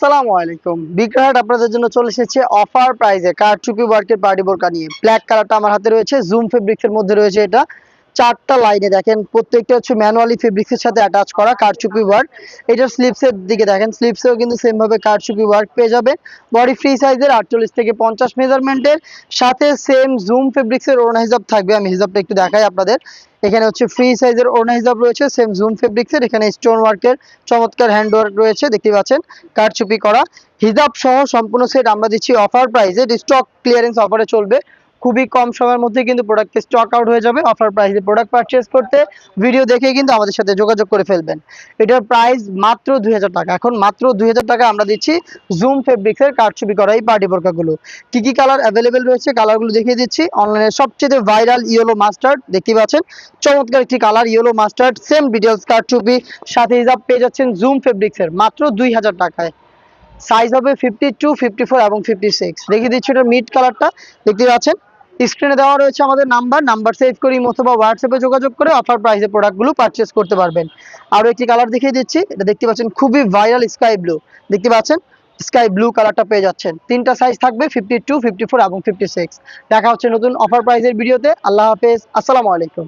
আসসালামু আলাইকুম। বিগ্রাহাট আপনাদের জন্য চলে এসেছে অফার প্রাইজে কারচুপি ওয়ার্কের পার্টি বোরকা নিয়ে। ব্ল্যাক কালারটা আমার হাতে রয়েছে জুম ফেব্রিক্সের মধ্যে রয়েছে এটা। চারটা লাইনে দেখেন, প্রত্যেকটা হচ্ছে ম্যানুয়ালি ফেব্রিক্স এর সাথে অ্যাটাচ করা কারচুপি ওয়ার্ক এটার স্লিপস এর দিকে দেখেন স্লিপসেও কিন্তু সেম ভাবে কারচুপি ওয়ার্ক পেয়ে যাবেন। বডি ফ্রি সাইজের আটচল্লিশ থেকে পঞ্চাশ মেজারমেন্টের সাথে সেম জুম ফেব্রিক্স এর ওড়না হিসাব থাকবে, আমি হিসাবটা একটু দেখাই আপনাদের। এখানে হচ্ছে ফ্রি সাইজের ওড়না হিসাব রয়েছে সেম জুম ফেব্রিক্স এর। এখানে স্টোন ওয়ার্কের চমৎকার হ্যান্ড ওয়ার্ক রয়েছে, দেখতে পাচ্ছেন, কারচুপি করা। হিজাব সহ সম্পূর্ণ সেট আমরা দিচ্ছি অফার প্রাইসে স্টক ক্লিয়ারেন্স অফারে চলবে। খুবই কম সময়ের মধ্যে কিন্তু প্রোডাক্ট স্টক আউট হয়ে যাবে। অফার প্রাইসে প্রোডাক্ট পারচেজ করতে ভিডিও দেখে কিন্তু আমাদের সাথে যোগাযোগ করে ফেলবেন। এটার প্রাইস মাত্র দুই টাকা। এখন মাত্র দুই টাকা আমরা দিচ্ছি জুম ফেব্রিক্স এর কারচুপি করা এই পার্টি বোরকাগুলো। কি কি কালার অ্যাভেলেবেল রয়েছে কালারগুলো দেখিয়ে দিচ্ছি। অনলাইনে সবচেয়ে ভাইরাল ইয়েলো মাস্টার্ড দেখতে পাচ্ছেন? চমৎকার একটি colour yellow mustard same details কারচুপি সাথে হিসাব পেয়ে যাচ্ছেন জুম ফেব্রিক্স এর, মাত্র দুই হাজার টাকায়। সাইজ হবে ফিফটি টু ফিফটি ফোর এবং ফিফটি সিক্স দেখিয়ে দিচ্ছি এটা মিড কালারটা দেখতে পাচ্ছেন? স্ক্রিনে দেওয়া রয়েছে আমাদের নাম্বার। নাম্বার সেভ করি অথবা হোয়াটসঅ্যাপে যোগাযোগ করে অফার প্রাইসে প্রোডাক্টগুলো পারচেস করতে পারবেন। আরও একটি কালার দেখিয়ে দিচ্ছি। এটা দেখতে পাচ্ছেন খুবই ভাইরাল স্কাই ব্লু দেখতে পাচ্ছেন? স্কাই ব্লু কালারটা পেয়ে যাচ্ছেন। তিনটা সাইজ থাকবে ফিফটি টু ফিফটি ফোর এবং ফিফটি সিক্স দেখা হচ্ছে নতুন অফার প্রাইসের ভিডিওতে আল্লাহ হাফেজ। আসসালামু আলাইকুম।